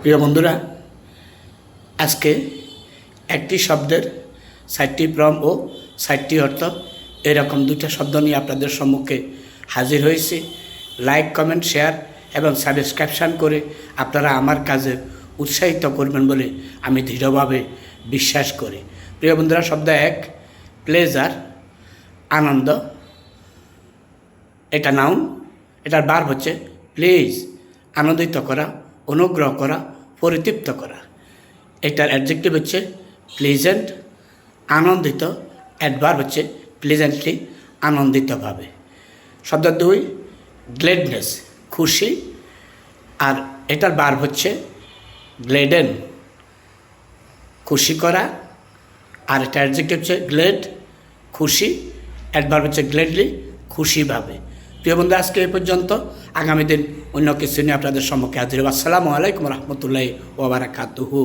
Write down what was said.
প্রিয় বন্ধুরা, আজকে একটি শব্দের ষাটটি প্রম ও ষাটটি অর্থ। এরকম দুইটা শব্দ নিয়ে আপনাদের সম্মুখে হাজির হয়েছি। লাইক কমেন্ট শেয়ার এবং সাবস্ক্রিপশান করে আপনারা আমার কাজে উৎসাহিত করবেন বলে আমি দৃঢ়ভাবে বিশ্বাস করি। প্রিয় বন্ধুরা, শব্দ এক প্লেজার আনন্দ। এটা নাউন এটার বার হচ্ছে প্লিজ আনন্দিত করা। অনুগ্রহ করা, পরিতৃপ্ত করা। এটার অ্যাডজেক্টিভ হচ্ছে প্লেজেন্ট আনন্দিত অ্যাডভার হচ্ছে প্লেজেন্টলি আনন্দিতভাবে। শব্দ দুই গ্লেডনেস খুশি। আর এটার বার হচ্ছে গ্লেডেন খুশি করা। আর এটা অ্যাডজেক্টিভ হচ্ছে গ্লেড খুশি। অ্যাডভার হচ্ছে গ্লেডলি খুশিভাবে। প্রিয় বন্ধু, আজকে এই পর্যন্ত আগামী দিন অন্য কিছু নিয়ে আপনাদের সম্মুখে হাজির। আসসালামু আলাইকুম রহমতুল্লাহ ওবরাকাতুহু